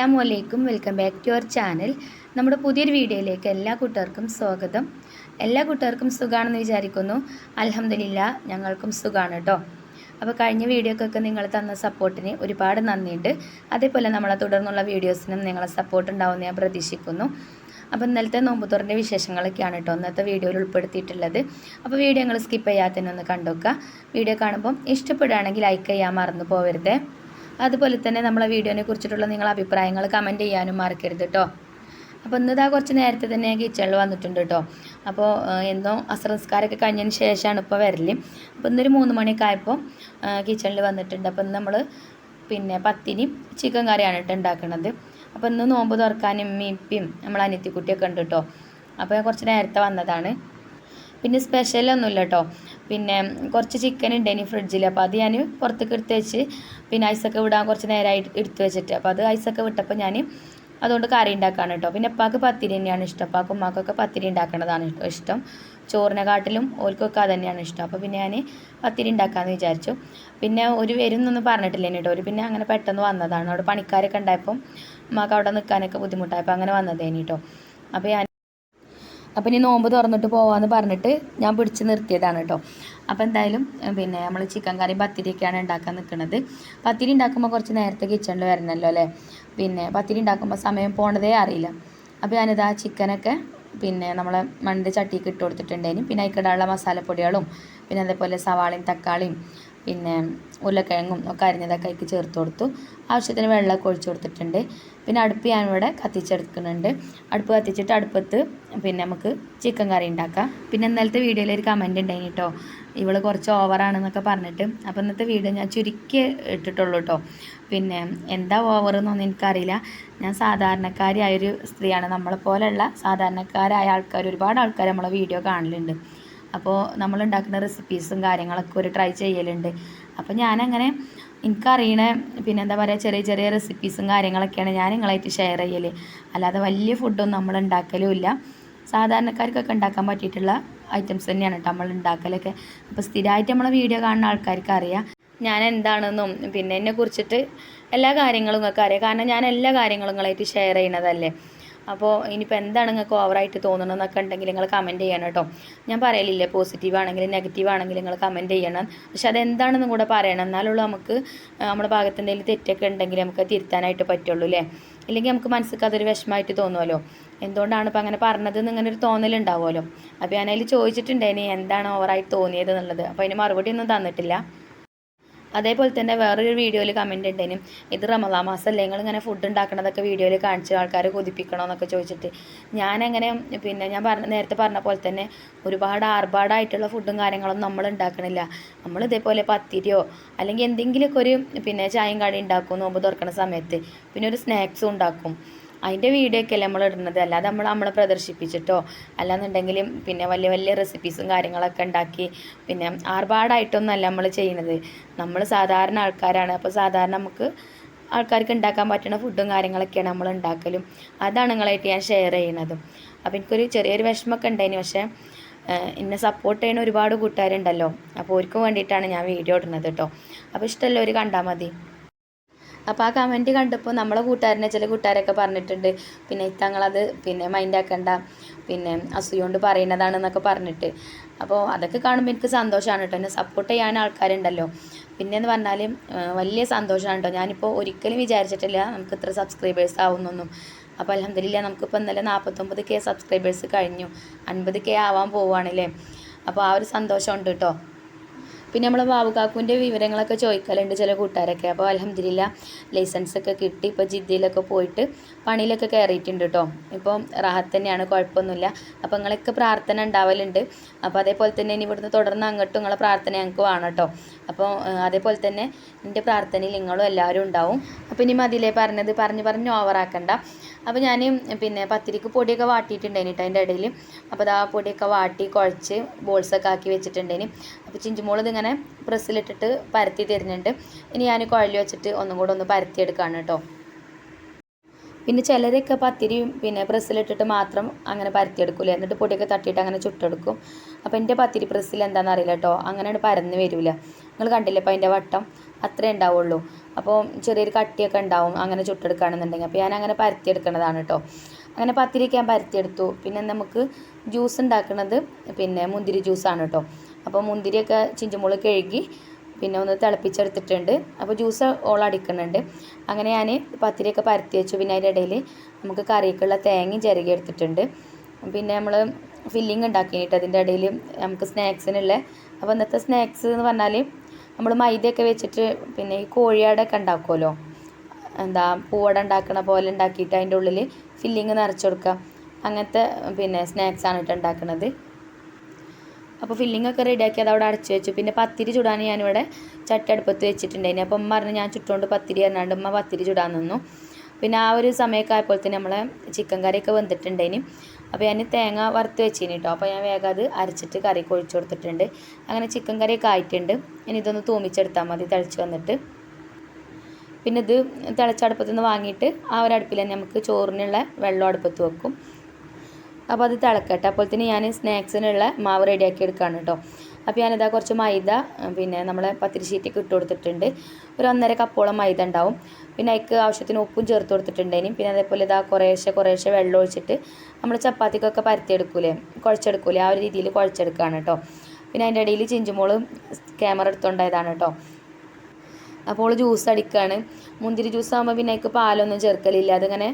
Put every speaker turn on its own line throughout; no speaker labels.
അസ്സലാമു വലൈക്കും welcome back to our channel. നമ്മുടെ പുതിയൊരു വീഡിയോയിലേക്ക് എല്ലാ കൂട്ടുകാർക്കും സ്വാഗതം. എല്ലാ കൂട്ടുകാർക്കും സുഖമാണെന്ന് വിചാരിക്കുന്നു. അലഹമില്ല ഞങ്ങൾക്കും സുഖമാണ് കേട്ടോ അപ്പോൾ കഴിഞ്ഞ വീഡിയോക്കൊക്കെ നിങ്ങൾ തന്ന സപ്പോർട്ടിന് ഒരുപാട് നന്ദിയുണ്ട്. അതേപോലെ നമ്മളെ തുടർന്നുള്ള വീഡിയോസിനും നിങ്ങളെ സപ്പോർട്ട് ഉണ്ടാവുമെന്ന് ഞാൻ പ്രതീക്ഷിക്കുന്നു. അപ്പോൾ ഇന്നലത്തെ നോമ്പുതുറന്റെ വിശേഷങ്ങളൊക്കെയാണ് കേട്ടോ ഇന്നത്തെ വീഡിയോയിൽ ഉൾപ്പെടുത്തിയിട്ടുള്ളത്. അപ്പോൾ വീഡിയോ നിങ്ങൾ സ്കിപ്പ് ചെയ്യാത്തതിനൊന്ന് കണ്ടുവെക്കുക വീഡിയോ കാണുമ്പം ഇഷ്ടപ്പെടുകയാണെങ്കിൽ ലൈക്ക് ചെയ്യാൻ മറന്നു പോകരുതേ അതുപോലെ തന്നെ നമ്മളെ വീഡിയോനെ കുറിച്ചിട്ടുള്ള നിങ്ങളെ അഭിപ്രായങ്ങൾ കമന്റ് ചെയ്യാനും മറക്കരുത് കേട്ടോ അപ്പോൾ ഇന്നിതാ കുറച്ച് നേരത്തെ തന്നെ കിച്ചണിൽ വന്നിട്ടുണ്ട് കേട്ടോ അപ്പോൾ എന്തോ അസ്രംസ്കാരമൊക്കെ കഴിഞ്ഞതിന് ശേഷമാണ് ഇപ്പോൾ വരൽ. അപ്പോൾ ഇന്നൊരു മൂന്ന് മണിയൊക്കെ ആയപ്പോൾ കിച്ചണിൽ വന്നിട്ടുണ്ട്. അപ്പോൾ ഇന്ന് നമ്മൾ പിന്നെ പത്തിനി ചിക്കൻ കറിയാണ് കേട്ടോ ഉണ്ടാക്കുന്നത് അപ്പോൾ ഇന്ന് നോമ്പ് തുറക്കാനും മീപ്പിയും നമ്മൾ അനിയത്തിക്കുട്ടിയൊക്കെ ഉണ്ട് കേട്ടോ അപ്പോൾ ഞാൻ കുറച്ച് നേരത്തെ വന്നതാണ്. പിന്നെ സ്പെഷ്യലൊന്നുമില്ല കേട്ടോ പിന്നെ കുറച്ച് ചിക്കൻ ഉണ്ട് ഇനി ഫ്രിഡ്ജിൽ അപ്പോൾ അത് ഞാൻ പുറത്തേക്ക് എടുത്ത് വെച്ച് പിന്നെ ഐസൊക്കെ വിടാൻ കുറച്ച് നേരമായി എടുത്ത് വെച്ചിട്ട്. അപ്പോൾ അത് ഐസൊക്കെ വിട്ടപ്പോൾ ഞാൻ അതുകൊണ്ട് കറി ഉണ്ടാക്കാണ് കേട്ടോ പിന്നെ അപ്പാക്ക് പത്തിരി തന്നെയാണ് ഇഷ്ടം. അപ്പാക്കും ഉമ്മാക്കൊക്കെ പത്തിരി ഉണ്ടാക്കുന്നതാണ് ഇഷ്ടം. ചോറിനെക്കാട്ടിലും ഓൽക്കൊക്കെ അത് തന്നെയാണ് ഇഷ്ടം. അപ്പോൾ പിന്നെ ഞാൻ പത്തിരി ഉണ്ടാക്കാമെന്ന് വിചാരിച്ചു. പിന്നെ ഒരു വരുന്നൊന്നും പറഞ്ഞിട്ടില്ല കേട്ടോ ഒരു പിന്നെ അങ്ങനെ പെട്ടെന്ന് വന്നതാണ്. അവിടെ പണിക്കാരൊക്കെ ഉണ്ടായപ്പം ഉമ്മാക്ക് അവിടെ നിൽക്കാനൊക്കെ ബുദ്ധിമുട്ടായപ്പോൾ അങ്ങനെ വന്നതേനി കേട്ടോ അപ്പോൾ ഞാൻ അപ്പം ഇനി നോമ്പ് തുറന്നിട്ട് പോവാന്ന് പറഞ്ഞിട്ട് ഞാൻ പിടിച്ച് നിർത്തിയതാണ് കേട്ടോ. അപ്പോൾ എന്തായാലും പിന്നെ നമ്മൾ ചിക്കൻ കറി പത്തിരിയൊക്കെയാണ് ഉണ്ടാക്കാൻ നിൽക്കുന്നത് പത്തിരി ഉണ്ടാക്കുമ്പോൾ കുറച്ച് നേരത്തെ കിച്ചണിൽ വരണമല്ലോ അല്ലേ? പിന്നെ പത്തിരി ഉണ്ടാക്കുമ്പോൾ സമയം പോണതേ അറിയില്ല. അപ്പോൾ ആ ചിക്കനൊക്കെ പിന്നെ നമ്മൾ മണ്ണിന്റെ ചട്ടിക്ക് ഇട്ട് കൊടുത്തിട്ടുണ്ടേനും പിന്നെ അതിക്കിടാനുള്ള മസാലപ്പൊടികളും പിന്നെ അതേപോലെ സവാളയും തക്കാളിയും പിന്നെ ഉരുളക്കിഴങ്ങും ഒക്കെ അരിഞ്ഞതൊക്കെ അതിലേക്ക് ചേർത്ത് കൊടുത്തു. ആവശ്യത്തിന് വെള്ളമൊക്കെ ഒഴിച്ചു കൊടുത്തിട്ടുണ്ട്. പിന്നെ അടുപ്പ് ഞാനിവിടെ കത്തിച്ചെടുക്കുന്നുണ്ട്. അടുപ്പ് കത്തിച്ചിട്ട് അടുപ്പത്ത് പിന്നെ നമുക്ക് ചിക്കൻ കറി ഉണ്ടാക്കാം. പിന്നെ ഇന്നലത്തെ വീഡിയോയിൽ ഒരു കമന്റ് ഉണ്ടായിരുന്നു കേട്ടോ ഇവൾ കുറച്ച് ഓവറാണെന്നൊക്കെ പറഞ്ഞിട്ട്. അപ്പോൾ ഇന്നത്തെ വീഡിയോ ഞാൻ ചുരുക്കി ഇട്ടിട്ടുള്ളൂ കേട്ടോ പിന്നെ എന്താ ഓവർ എന്നൊന്നും എനിക്കറിയില്ല. ഞാൻ സാധാരണക്കാരിയായൊരു സ്ത്രീയാണ്. നമ്മളെപ്പോലെയുള്ള സാധാരണക്കാരായ ആൾക്കാർ ഒരുപാട് ആൾക്കാർ നമ്മളെ വീഡിയോ കാണലുണ്ട്. അപ്പോൾ നമ്മൾ ഉണ്ടാക്കുന്ന റെസിപ്പീസും കാര്യങ്ങളൊക്കെ ഒരു ട്രൈ ചെയ്യലുണ്ട്. അപ്പോൾ ഞാനങ്ങനെ എനിക്കറിയണ പിന്നെ എന്താ പറയുക ചെറിയ ചെറിയ റെസിപ്പീസും കാര്യങ്ങളൊക്കെയാണ് ഞാൻ നിങ്ങളായിട്ട് ഷെയർ ചെയ്യൽ അല്ലാതെ വലിയ ഫുഡൊന്നും നമ്മൾ ഉണ്ടാക്കലും ഇല്ല. സാധാരണക്കാർക്കൊക്കെ ഉണ്ടാക്കാൻ പറ്റിയിട്ടുള്ള ഐറ്റംസ് തന്നെയാണ് കേട്ടോ നമ്മൾ ഉണ്ടാക്കലൊക്കെ അപ്പോൾ സ്ഥിരമായിട്ട് നമ്മളെ വീഡിയോ കാണുന്ന ആൾക്കാർക്ക് അറിയാം ഞാൻ എന്താണെന്നും പിന്നെ എന്നെ കുറിച്ചിട്ട് എല്ലാ കാര്യങ്ങളും നിങ്ങൾക്ക് അറിയാം. കാരണം ഞാൻ എല്ലാ കാര്യങ്ങളും നിങ്ങളായിട്ട് ഷെയർ ചെയ്യണതല്ലേ അപ്പോൾ ഇനിയിപ്പോൾ എന്താണ് നിങ്ങൾക്ക് ഓവറായിട്ട് തോന്നണമെന്നൊക്കെ ഉണ്ടെങ്കിൽ നിങ്ങൾ കമന്റ് ചെയ്യണം കേട്ടോ. ഞാൻ പറയലില്ലേ പോസിറ്റീവ് ആണെങ്കിലും നെഗറ്റീവ് ആണെങ്കിലും നിങ്ങൾ കമന്റ് ചെയ്യണം. പക്ഷെ അതെന്താണെന്നും കൂടെ പറയണം. എന്നാലുള്ള നമുക്ക് നമ്മുടെ ഭാഗത്ത് തെറ്റൊക്കെ ഉണ്ടെങ്കിൽ നമുക്ക് തിരുത്താനായിട്ട് പറ്റുള്ളൂ അല്ലേ ഇല്ലെങ്കിൽ നമുക്ക് മനസ്സിലേക്ക് അതൊരു വിഷമമായിട്ട് തോന്നുമല്ലോ എന്തുകൊണ്ടാണ് ഇപ്പോൾ അങ്ങനെ പറഞ്ഞതെന്ന് ഇങ്ങനെ ഒരു തോന്നലുണ്ടാവുമല്ലോ അപ്പോൾ ഞാനതിൽ ചോദിച്ചിട്ടുണ്ട് ചോദിച്ചിട്ടുണ്ടേനി എന്താണ് ഓവറായിട്ട് തോന്നിയത് എന്നുള്ളത്. അപ്പോൾ അതിന് മറുപടി ഒന്നും തന്നിട്ടില്ല. അതേപോലെ തന്നെ വേറൊരു വീഡിയോയിൽ കമന്റ് ഉണ്ടേനും ഇത് റമദാ മാസമല്ലേ നിങ്ങൾ ഇങ്ങനെ ഫുഡ് ഉണ്ടാക്കണതൊക്കെ വീഡിയോയിൽ കാണിച്ച് ആൾക്കാരെ കൊതിപ്പിക്കണോ എന്നൊക്കെ ചോദിച്ചിട്ട്. ഞാനങ്ങനെ പിന്നെ ഞാൻ പറഞ്ഞ നേരത്തെ പറഞ്ഞ പോലെ തന്നെ ഒരുപാട് ആർഭാടായിട്ടുള്ള ഫുഡും കാര്യങ്ങളൊന്നും നമ്മൾ ഉണ്ടാക്കണില്ല. നമ്മൾ ഇതേപോലെ പത്തിരിയോ അല്ലെങ്കിൽ എന്തെങ്കിലുമൊക്കെ ഒരു പിന്നെ ചായയും കടി ഉണ്ടാക്കും നോമ്പ് തുറക്കണ സമയത്ത്. പിന്നെ ഒരു സ്നാക്സും ഉണ്ടാക്കും. അതിന്റെ വീഡിയോ ഒക്കെ അല്ലേ നമ്മൾ ഇടുന്നത്? അല്ലാതെ നമ്മൾ നമ്മളെ പ്രദർശിപ്പിച്ചിട്ടോ അല്ലാന്നുണ്ടെങ്കിൽ പിന്നെ വലിയ വലിയ റെസിപ്പീസും കാര്യങ്ങളൊക്കെ ഉണ്ടാക്കി പിന്നെ ആർഭാടായിട്ടൊന്നുമല്ല നമ്മൾ ചെയ്യുന്നത്. നമ്മൾ സാധാരണ ആൾക്കാരാണ്. അപ്പോൾ സാധാരണ നമുക്ക് ആൾക്കാർക്ക് ഉണ്ടാക്കാൻ പറ്റുന്ന ഫുഡും കാര്യങ്ങളൊക്കെയാണ് നമ്മൾ ഉണ്ടാക്കലും. അതാണ് നിങ്ങളായിട്ട് ഞാൻ ഷെയർ ചെയ്യണതും അപ്പോൾ എനിക്കൊരു ചെറിയൊരു വിഷമമൊക്കെ ഉണ്ടായിന്. പക്ഷേ എന്നെ സപ്പോർട്ട് ചെയ്യുന്ന ഒരുപാട് കൂട്ടുകാരുണ്ടല്ലോ. അപ്പോൾ അവർക്ക് വേണ്ടിയിട്ടാണ് ഞാൻ വീഡിയോ ഇടുന്നത് കേട്ടോ. അപ്പോൾ ഇഷ്ടമല്ലവർ കണ്ടാൽ മതി. അപ്പോൾ ആ കമന്റ് കണ്ടപ്പോൾ നമ്മളെ കൂട്ടുകാരനെ ചില കൂട്ടുകാരൊക്കെ പറഞ്ഞിട്ടുണ്ട്. പിന്നെ ഇത്തങ്ങളത് പിന്നെ മൈൻഡ് ആക്കണ്ട. പിന്നെ അസൂയോണ്ട് പറയുന്നതാണെന്നൊക്കെ പറഞ്ഞിട്ട്. അപ്പോൾ അതൊക്കെ കാണുമ്പോൾ എനിക്ക് സന്തോഷമാണ് കേട്ടോ എന്നെ സപ്പോർട്ട് ചെയ്യാൻ ആൾക്കാരുണ്ടല്ലോ. പിന്നെ എന്ന് പറഞ്ഞാൽ വലിയ സന്തോഷമാണ് കേട്ടോ ഞാനിപ്പോൾ ഒരിക്കലും വിചാരിച്ചിട്ടില്ല നമുക്ക് ഇത്ര സബ്സ്ക്രൈബേഴ്സ് ആവുന്നൊന്നും. അപ്പോൾ അലഹമില്ല നമുക്കിപ്പോൾ ഇന്നലെ നാൽപ്പത്തൊമ്പത് കെ സബ്സ്ക്രൈബേഴ്സ് കഴിഞ്ഞു. അൻപത് കെ ആവാൻ പോവുകയാണല്ലേ അപ്പോൾ ആ ഒരു സന്തോഷമുണ്ട് കേട്ടോ പിന്നെ നമ്മൾ ബാബുകാക്കുവിന്റെ വിവരങ്ങളൊക്കെ ചോദിക്കലുണ്ട് ചില കൂട്ടുകാരൊക്കെ. അപ്പോൾ അലഹമ്മദില്ല ലൈസൻസ് ഒക്കെ കിട്ടി. ഇപ്പോൾ ജിദ്ദയിലൊക്കെ പോയിട്ട് പണിയിലൊക്കെ കയറിയിട്ടുണ്ട് കേട്ടോ. ഇപ്പോൾ റാഹത്ത് തന്നെയാണ് കുഴപ്പമൊന്നുമില്ല. അപ്പോൾ നിങ്ങളൊക്കെ പ്രാർത്ഥന ഉണ്ടാവലുണ്ട്. അപ്പോൾ അതേപോലെ തന്നെ ഇനി ഇവിടുന്ന് തുടർന്ന് അങ്ങോട്ടും നിങ്ങളെ പ്രാർത്ഥന ഞങ്ങൾക്ക് വേണം കേട്ടോ. അപ്പോൾ അതേപോലെ തന്നെ എന്റെ പ്രാർത്ഥനയിൽ നിങ്ങളും എല്ലാവരും ഉണ്ടാവും. അപ്പോൾ ഇനി മതിലേ പറഞ്ഞത് പറഞ്ഞ് പറഞ്ഞ് ഓവറാക്കണ്ട അപ്പോൾ ഞാൻ പിന്നെ പത്തിരിക്ക് പൊടിയൊക്കെ വാട്ടിയിട്ടുണ്ടായിന് കേട്ടോ അതിന്റെ ഇടയിൽ അപ്പോൾ അത് ആ പൊടിയൊക്കെ വാട്ടി കുഴച്ച് ബോൾസൊക്കെ ആക്കി വെച്ചിട്ടുണ്ടേന് അപ്പോൾ ചിഞ്ചുമോൾ ഇങ്ങനെ പ്രസ്സിലിട്ടിട്ട് പരത്തി തരുന്നുണ്ട്. ഇനി ഞാൻ കുഴൽ വെച്ചിട്ട് ഒന്നും കൂടെ ഒന്ന് പരത്തിയെടുക്കുകയാണ് കേട്ടോ പിന്നെ ചിലരൊക്കെ പത്തിരി പിന്നെ പ്രസ്സിലിട്ടിട്ട് മാത്രം അങ്ങനെ പരത്തിയെടുക്കില്ല എന്നിട്ട് പൊടിയൊക്കെ തട്ടിയിട്ട് അങ്ങനെ ചുട്ടെടുക്കും. അപ്പോൾ എന്റെ പത്തിരി പ്രസ്സിൽ എന്താണെന്ന് അറിയില്ല കേട്ടോ അങ്ങനെയാണ് പരന്ന് വരില്ല നിങ്ങൾ കണ്ടില്ലേ? അപ്പോൾ അതിന്റെ വട്ടം അത്രേ ഉണ്ടാവുള്ളൂ. അപ്പോൾ ചെറിയൊരു കട്ടിയൊക്കെ ഉണ്ടാവും അങ്ങനെ ചുട്ടെടുക്കുകയാണെന്നുണ്ടെങ്കിൽ അപ്പോൾ ഞാൻ അങ്ങനെ പരത്തിയെടുക്കണതാണ് കേട്ടോ അങ്ങനെ പത്തിരിക്ക് ഞാൻ പരത്തിയെടുത്തു. പിന്നെ നമുക്ക് ജ്യൂസ് ഉണ്ടാക്കുന്നത് പിന്നെ മുന്തിരി ജ്യൂസാണ് കേട്ടോ അപ്പോൾ മുന്തിരിയൊക്കെ ചിഞ്ചുമുളക് കഴുകി പിന്നെ ഒന്ന് തിളപ്പിച്ചെടുത്തിട്ടുണ്ട്. അപ്പോൾ ജ്യൂസ് ഓൾ അടിക്കുന്നുണ്ട്. അങ്ങനെ ഞാൻ പത്തിരിയൊക്കെ പരത്തി വെച്ചു. പിന്നെ അതിന്റെ ഇടയിൽ നമുക്ക് കറിക്കുള്ള തേങ്ങയും ചിരകി എടുത്തിട്ടുണ്ട്. പിന്നെ നമ്മൾ ഫില്ലിങ് ഉണ്ടാക്കിയിട്ട് അതിന്റെ ഇടയിൽ നമുക്ക് സ്നാക്സിനുള്ള അപ്പോൾ ഇന്നത്തെ സ്നാക്സ് എന്ന് പറഞ്ഞാൽ നമ്മൾ മൈദയൊക്കെ വെച്ചിട്ട് പിന്നെ ഈ കോഴിയാടൊക്കെ ഉണ്ടാക്കുമല്ലോ എന്താ പൂവട ഉണ്ടാക്കണ പോലെ ഉണ്ടാക്കിയിട്ട് അതിന്റെ ഉള്ളിൽ ഫില്ലിങ് നിറച്ച് കൊടുക്കുക. അങ്ങനത്തെ പിന്നെ സ്നാക്സാണ് കേട്ടോ ഉണ്ടാക്കുന്നത് അപ്പോൾ ഫില്ലിംഗ് ഒക്കെ റെഡിയാക്കി അത് അവിടെ അടച്ചു വെച്ചു. പിന്നെ പത്തിരി ചുടാൻ ഞാനിവിടെ ചട്ടി അടുപ്പത്ത് വെച്ചിട്ടുണ്ടായിന്. അപ്പം അമ്മ പറഞ്ഞു ഞാൻ ചുട്ടുകൊണ്ട് പത്തിരി അറിഞ്ഞാണ്ട് ഉമ്മ പത്തിരി ചുടാൻ നിന്നു. പിന്നെ ആ ഒരു സമയമൊക്കെ ആയപ്പോൾ തന്നെ നമ്മളെ ചിക്കൻ കറിയൊക്കെ വെന്തിട്ടുണ്ടേന് അപ്പോൾ ഞാൻ തേങ്ങ വറുത്ത് വെച്ചിന് കേട്ടോ അപ്പോൾ ഞാൻ വേഗം അത് അരച്ചിട്ട് കറി കൊഴിച്ചു കൊടുത്തിട്ടുണ്ട്. അങ്ങനെ ചിക്കൻ കറിയൊക്കെ ആയിട്ടുണ്ട്. ഇനി ഇതൊന്ന് തൂമിച്ചെടുത്താൽ മതി തിളച്ച് വന്നിട്ട്. പിന്നെ ഇത് തിളച്ചടുപ്പത്തു നിന്ന് വാങ്ങിയിട്ട് ആ ഒരു അടുപ്പിൽ തന്നെ നമുക്ക് ചോറിനുള്ള വെള്ളം അടുപ്പത്ത് വെക്കും. അപ്പോൾ അത് തിളക്കട്ടെ. അപ്പോൾ തന്നെ ഞാൻ സ്നാക്സിനുള്ള മാവ് റെഡിയാക്കി എടുക്കുകയാണ് കേട്ടോ അപ്പോൾ ഞാനിതാ കുറച്ച് മൈദ പിന്നെ നമ്മൾ പത്തിരി ഷീറ്റൊക്കെ ഇട്ട് കൊടുത്തിട്ടുണ്ട്. ഒരു ഒന്നര കപ്പോളം മൈദ ഉണ്ടാവും. പിന്നെ അതിക്ക് ആവശ്യത്തിന് ഉപ്പും ചേർത്ത് കൊടുത്തിട്ടുണ്ടേനും പിന്നെ അതേപോലെ ഇതാ കുറേശ്ശെ കുറേശ്ശെ വെള്ളം ഒഴിച്ചിട്ട് നമ്മൾ ചപ്പാത്തിക്കൊക്കെ പരത്തിയെടുക്കൂലേ കുഴച്ചെടുക്കൂലേ ആ ഒരു രീതിയിൽ കുഴച്ചെടുക്കുകയാണ് കേട്ടോ പിന്നെ അതിന്റെ ഇടയിൽ ചിഞ്ചുമോൾ ക്യാമറ എടുത്തുകൊണ്ടായതാണ് കേട്ടോ അപ്പോൾ ജ്യൂസ് അടിക്കുകയാണ് മുന്തിരി ജ്യൂസ് ആകുമ്പോൾ പിന്നെ അതിക്ക് പാലൊന്നും ചേർക്കലില്ല. അതിങ്ങനെ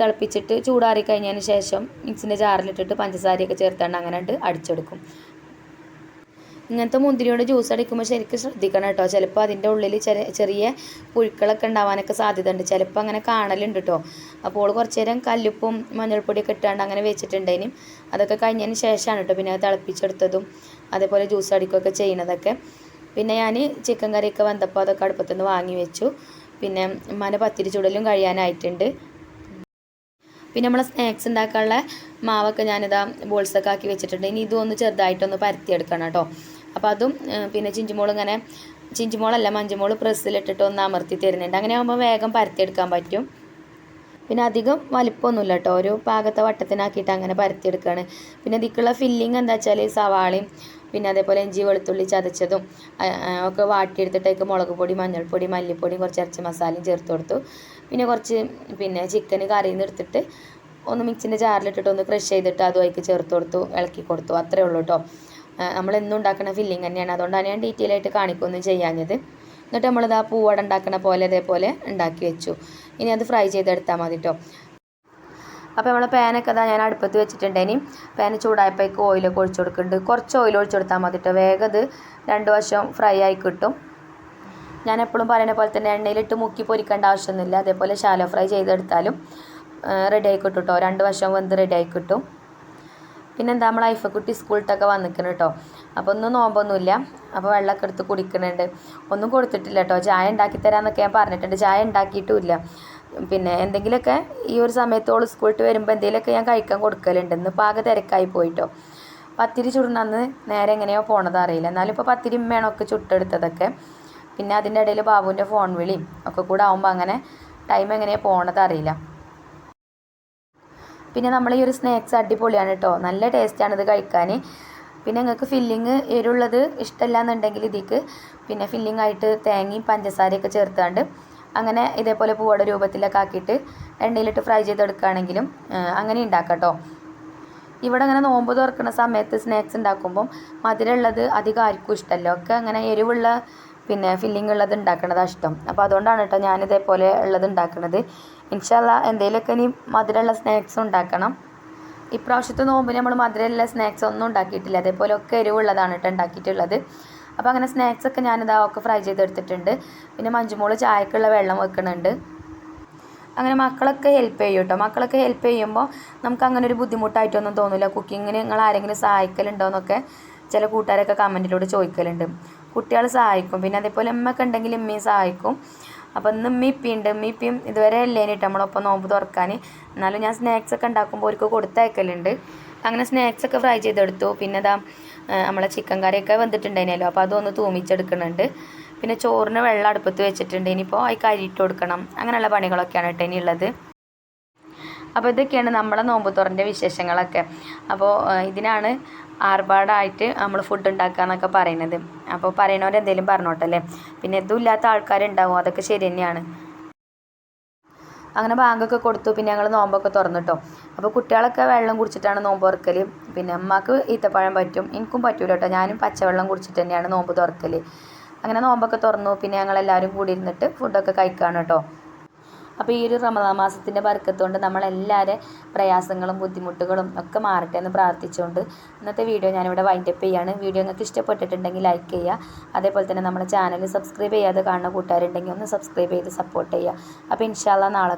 തിളപ്പിച്ചിട്ട് ചൂടാറി കഴിഞ്ഞതിന് ശേഷം മിക്സിന്റെ ജാറിലിട്ടിട്ട് പഞ്ചസാരയൊക്കെ ചേർത്താണ്ട് അങ്ങനെ അടിച്ചെടുക്കും. ഇങ്ങനത്തെ മുന്തിരിയോട് ജ്യൂസ് അടിക്കുമ്പോൾ ശരിക്കും ശ്രദ്ധിക്കണം കേട്ടോ. ചിലപ്പോൾ അതിന്റെ ഉള്ളിൽ ചെറിയ പുഴുക്കളൊക്കെ ഉണ്ടാവാനൊക്കെ സാധ്യത ഉണ്ട് ചിലപ്പോൾ അങ്ങനെ കാണലുണ്ട് കേട്ടോ. അപ്പോൾ കുറച്ച് നേരം കല്ലുപ്പും മഞ്ഞൾപ്പൊടിയൊക്കെ ഇട്ടാണ്ട് അങ്ങനെ വെച്ചിട്ടുണ്ടേനും അതൊക്കെ കഴിഞ്ഞതിന് ശേഷമാണ് കേട്ടോ പിന്നെ അത് തിളപ്പിച്ചെടുത്തതും അതേപോലെ ജ്യൂസ് അടിക്കുകയൊക്കെ ചെയ്യുന്നതൊക്കെ പിന്നെ ഞാൻ ചിക്കൻ കറിയൊക്കെ വന്നപ്പോൾ അതൊക്കെ അടുപ്പത്തുനിന്ന് വാങ്ങി വെച്ചു. പിന്നെ ഉമ്മാന്റെ പത്തിരി ചുടലും കഴിയാനായിട്ടുണ്ട്. പിന്നെ നമ്മൾ സ്നാക്സ് ഉണ്ടാക്കാനുള്ള മാവൊക്കെ ഞാനിതാ ബോൾസൊക്കെ ആക്കി വെച്ചിട്ടുണ്ട്. ഇനി ഇതൊന്ന് ചെറുതായിട്ടൊന്ന് പരത്തിയെടുക്കണം കേട്ടോ. അപ്പോൾ അതും പിന്നെ ചിഞ്ചുമോൾ ഇങ്ങനെ ചിഞ്ചുമോളല്ല മഞ്ചുമോൾ പ്രസ്സിലിട്ടിട്ട് ഒന്ന് അമർത്തി തരുന്നുണ്ട്. അങ്ങനെ ആകുമ്പോൾ വേഗം പരത്തിയെടുക്കാൻ പറ്റും. പിന്നെ അധികം വലിപ്പമൊന്നുമില്ല കേട്ടോ ഒരു പാകത്തെ വട്ടത്തിനാക്കിയിട്ട് അങ്ങനെ പരത്തിയെടുക്കുകയാണ് പിന്നെ ഇതിക്കുള്ള ഫില്ലിങ് എന്താ വെച്ചാൽ സവാളയും പിന്നെ അതേപോലെ ഇഞ്ചി വെളുത്തുള്ളി ചതച്ചതും ഒക്കെ വാട്ടിയെടുത്തിട്ടേക്ക് മുളക് പൊടി മഞ്ഞൾപ്പൊടി മല്ലിപ്പൊടി കുറച്ച് ഇറച്ചി മസാലയും ചേർത്ത് കൊടുത്തു. പിന്നെ കുറച്ച് പിന്നെ ചിക്കൻ കറിയിൽ നിന്ന് എടുത്തിട്ട് ഒന്ന് മിക്സിന്റെ ജാറിലിട്ടിട്ട് ഒന്ന് ക്രഷ് ചെയ്തിട്ട് അതും അതിലേക്ക് ചേർത്ത് കൊടുത്തു ഇളക്കി കൊടുത്തു. അത്രേ ഉള്ളൂ കേട്ടോ നമ്മൾ എന്നും ഉണ്ടാക്കുന്ന ഫില്ലിങ് തന്നെയാണ്. അതുകൊണ്ടാണ് ഞാൻ ഡീറ്റെയിൽ ആയിട്ട് കാണിക്കുകയൊന്നും ചെയ്യാഞ്ഞത്. എന്നിട്ട് നമ്മളിത് ആ പൂവട ഉണ്ടാക്കുന്ന പോലെ അതേപോലെ ഉണ്ടാക്കി വെച്ചു. ഇനി അത് ഫ്രൈ ചെയ്തെടുത്താൽ മതി കേട്ടോ അപ്പോൾ നമ്മളെ പാനൊക്കെ അതാ ഞാൻ അടുപ്പത്ത് വെച്ചിട്ടുണ്ട്. ഇനി പാന് ചൂടായപ്പോഴേക്ക് ഓയിലൊക്കെ ഒഴിച്ചു കൊടുക്കുന്നുണ്ട്. കുറച്ച് ഓയിൽ ഒഴിച്ചു കൊടുത്താൽ മതി കേട്ടോ വേഗം രണ്ട് വശം ഫ്രൈ ആയി കിട്ടും. ഞാൻ എപ്പോഴും പറയുന്ന പോലെ തന്നെ എണ്ണയിലിട്ട് മുക്കി പൊരിക്കേണ്ട ആവശ്യമൊന്നുമില്ല. അതേപോലെ ശാലോ ഫ്രൈ ചെയ്തെടുത്താലും റെഡി ആയി കിട്ടും കേട്ടോ രണ്ട് വശം വെന്ത് റെഡി ആയി കിട്ടും. പിന്നെ എന്താ നമ്മൾ ഐഫക്കുട്ടി സ്കൂളിട്ടൊക്കെ വന്നിക്കണം കേട്ടോ അപ്പോൾ ഒന്നും നോമ്പൊന്നുമില്ല. അപ്പോൾ വെള്ളമൊക്കെ എടുത്ത് കുടിക്കുന്നുണ്ട് ഒന്നും കൊടുത്തിട്ടില്ല കേട്ടോ ചായ ഉണ്ടാക്കി തരാമെന്നൊക്കെ ഞാൻ പറഞ്ഞിട്ടുണ്ട്. ചായ ഉണ്ടാക്കിയിട്ടുമില്ല. പിന്നെ എന്തെങ്കിലുമൊക്കെ ഈ ഒരു സമയത്തോളം സ്കൂളിട്ട് വരുമ്പോൾ എന്തെങ്കിലുമൊക്കെ ഞാൻ കഴിക്കാൻ കൊടുക്കലുണ്ട്. ഇന്ന് പാക തിരക്കായി പോയിട്ടോ പത്തിരി ചുടുന്നന്ന് നേരെ എങ്ങനെയോ പോണത് അറിയില്ല. എന്നാലും ഇപ്പോൾ പത്തിരി ഉമ്മയാണൊക്കെ ചുട്ടെടുത്തതൊക്കെ. പിന്നെ അതിന്റെ ഇടയിൽ ബാബുവിന്റെ ഫോൺ വിളിയും ഒക്കെ കൂടെ ആകുമ്പോൾ അങ്ങനെ ടൈം എങ്ങനെയാണ് പോണത് അറിയില്ല. പിന്നെ നമ്മൾ ഈ ഒരു സ്നാക്സ് അടിപൊളിയാണ് കേട്ടോ നല്ല ടേസ്റ്റാണ് ഇത് കഴിക്കാൻ. പിന്നെ നിങ്ങൾക്ക് ഫില്ലിങ് എരുള്ളത് ഇഷ്ടമല്ല എന്നുണ്ടെങ്കിൽ ഇതിക്ക് പിന്നെ ഫില്ലിംഗ് ആയിട്ട് തേങ്ങയും പഞ്ചസാരയൊക്കെ ചേർത്താണ്ട് അങ്ങനെ ഇതേപോലെ പൂവട രൂപത്തിലൊക്കെ ആക്കിയിട്ട് എണ്ണയിലിട്ട് ഫ്രൈ ചെയ്തെടുക്കുകയാണെങ്കിലും അങ്ങനെ ഉണ്ടാക്കാം കേട്ടോ ഇവിടെ അങ്ങനെ നോമ്പ് തുറക്കുന്ന സമയത്ത് സ്നാക്സ് ഉണ്ടാക്കുമ്പം മധുരമുള്ളത് അധികം ആർക്കും ഇഷ്ടമല്ല. ഒക്കെ അങ്ങനെ എരിവുള്ള പിന്നെ ഫില്ലിംഗ് ഉള്ളത് ഉണ്ടാക്കണതാണ് ഇഷ്ടം. അപ്പോൾ അതുകൊണ്ടാണ് കേട്ടോ ഞാനിതേപോലെ ഉള്ളത് ഉണ്ടാക്കുന്നത് ഇൻഷാല്ല എന്തെങ്കിലുമൊക്കെ ഇനി മധുരമുള്ള സ്നാക്സ് ഉണ്ടാക്കണം. ഇപ്രാവശ്യത്തെ നോമ്പിന് നമ്മൾ മധുരമുള്ള സ്നാക്സ് ഒന്നും ഉണ്ടാക്കിയിട്ടില്ല. അതേപോലെ ഒക്കെ എരിവുള്ളതാണ് കേട്ടോ ഉണ്ടാക്കിയിട്ടുള്ളത്. അപ്പോൾ അങ്ങനെ സ്നാക്സ് ഒക്കെ ഞാനിതാ ഒക്കെ ഫ്രൈ ചെയ്തെടുത്തിട്ടുണ്ട്. പിന്നെ മഞ്ചുമോൾ ചായക്കുള്ള വെള്ളം വെക്കുന്നുണ്ട് അങ്ങനെ മക്കളൊക്കെ ഹെൽപ്പ് ചെയ്യും കേട്ടോ. മക്കളൊക്കെ ഹെൽപ്പ് ചെയ്യുമ്പോൾ നമുക്ക് അങ്ങനെ ഒരു ബുദ്ധിമുട്ടായിട്ടൊന്നും തോന്നില്ല കുക്കിങ്ങിന് നിങ്ങൾ ആരെങ്കിലും സഹായിക്കലുണ്ടോ എന്നൊക്കെ ചില കൂട്ടുകാരൊക്കെ കമന്റിലൂടെ ചോദിക്കലുണ്ട്. കുട്ടികൾ സഹായിക്കും. പിന്നെ അതേപോലെ ഉമ്മയൊക്കെ ഉണ്ടെങ്കിൽ ഉമ്മയും സഹായിക്കും. അപ്പോൾ ഇന്ന് ഉമ്മിപ്പിയുണ്ട് ഉമ്മിപ്പിയും ഇതുവരെ അല്ലേനിട്ട് നമ്മളൊപ്പം നോമ്പ് തുറക്കാൻ. എന്നാലും ഞാൻ സ്നാക്സ് ഒക്കെ ഉണ്ടാക്കുമ്പോൾ അവർക്ക് കൊടുത്തയക്കലുണ്ട്. അങ്ങനെ സ്നാക്സ് ഒക്കെ ഫ്രൈ ചെയ്തെടുത്തു. പിന്നെ ഇതാ നമ്മളെ ചിക്കൻ കറിയൊക്കെ വന്നിട്ടുണ്ടായിരുന്നല്ലോ അപ്പോൾ അതൊന്ന് തൂമിച്ചെടുക്കുന്നുണ്ട്. പിന്നെ ചോറിന് വെള്ളം അടുപ്പത്ത് വെച്ചിട്ടുണ്ട്. ഇനിയിപ്പോൾ അതിൽ കരിയിട്ട് കൊടുക്കണം. അങ്ങനെയുള്ള പണികളൊക്കെയാണ് കേട്ടോ ഇനിയുള്ളത് അപ്പോൾ ഇതൊക്കെയാണ് നമ്മളെ നോമ്പുത്തുറന്റെ വിശേഷങ്ങളൊക്കെ. അപ്പോൾ ഇതിനാണ് ആർഭാടായിട്ട് നമ്മൾ ഫുഡ് ഉണ്ടാക്കുക എന്നൊക്കെ പറയുന്നത് അപ്പോൾ പറയണവരെന്തെങ്കിലും പറഞ്ഞോട്ടല്ലേ? പിന്നെ ഇതും ഇല്ലാത്ത ആൾക്കാരുണ്ടാവും അതൊക്കെ ശരി തന്നെയാണ്. അങ്ങനെ ബാങ്കൊക്കെ കൊടുത്തു പിന്നെ ഞങ്ങൾ നോമ്പൊക്കെ തുറന്നിട്ടോ. അപ്പോൾ കുട്ടികളൊക്കെ വെള്ളം കുടിച്ചിട്ടാണ് നോമ്പ് തുറക്കൽ പിന്നെ അമ്മയ്ക്ക് ഈത്തപ്പഴം പറ്റും എനിക്കും പറ്റൂല കേട്ടോ ഞാനും പച്ചവെള്ളം കുടിച്ചിട്ട് തന്നെയാണ് നോമ്പ് തുറക്കൽ അങ്ങനെ നോമ്പൊക്കെ തുറന്നു പിന്നെ ഞങ്ങൾ എല്ലാവരും കൂടി ഇരുന്നിട്ട് ഫുഡൊക്കെ കഴിക്കുകയാണ് കേട്ടോ. അപ്പോൾ ഈ ഒരു റമദാ മാസത്തിന്റെ ബർക്കത്തുകൊണ്ട് നമ്മളെല്ലാവരും പ്രയാസങ്ങളും ബുദ്ധിമുട്ടുകളും ഒക്കെ മാറട്ടെ എന്ന് പ്രാർത്ഥിച്ചുകൊണ്ട് ഇന്നത്തെ വീഡിയോ ഞാനിവിടെ വൈൻഡപ്പ് ചെയ്യാണ്. വീഡിയോ നിങ്ങൾക്ക് ഇഷ്ടപ്പെട്ടിട്ടുണ്ടെങ്കിൽ ലൈക്ക് ചെയ്യുക. അതേപോലെ തന്നെ നമ്മുടെ ചാനൽ സബ്സ്ക്രൈബ് ചെയ്യാതെ കാണുന്ന കൂട്ടുകാരുണ്ടെങ്കിൽ ഒന്ന് സബ്സ്ക്രൈബ് ചെയ്ത് സപ്പോർട്ട് ചെയ്യുക. അപ്പോൾ ഇൻഷാല്ല നാളെ